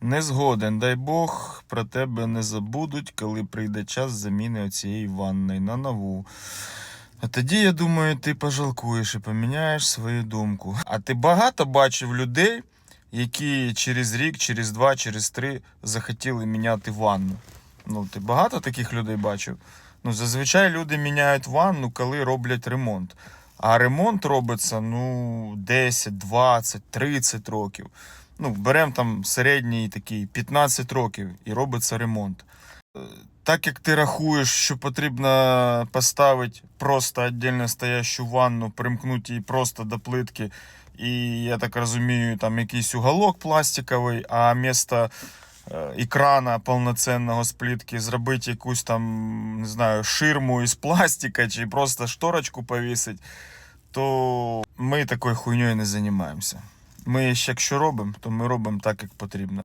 Не згоден, дай Бог, про тебе не забудуть, коли прийде час заміни оцієї ванної на нову. А тоді, я думаю, ти пожалкуєш і поміняєш свою думку. А ти багато бачив людей, які через рік, через два, через три захотіли міняти ванну. Ну, ти багато таких людей бачив? Ну, зазвичай люди міняють ванну, коли роблять ремонт. А ремонт робиться ну, 10, 20, 30 років. Ну, беремо там середній такий 15 років і робиться ремонт. Е, Так як ти рахуєш, що потрібно поставити просто віддільно стоящу ванну, примкнути її просто до плитки, і я так розумію, там якийсь уголок пластиковий, а вместо е, екрана повноцінного з плітки, зробити якусь там, не знаю, ширму із пластика чи просто шторочку повісити, то ми такою хуйньою не займаємося. Ми, якщо робимо, то ми робимо так, як потрібно.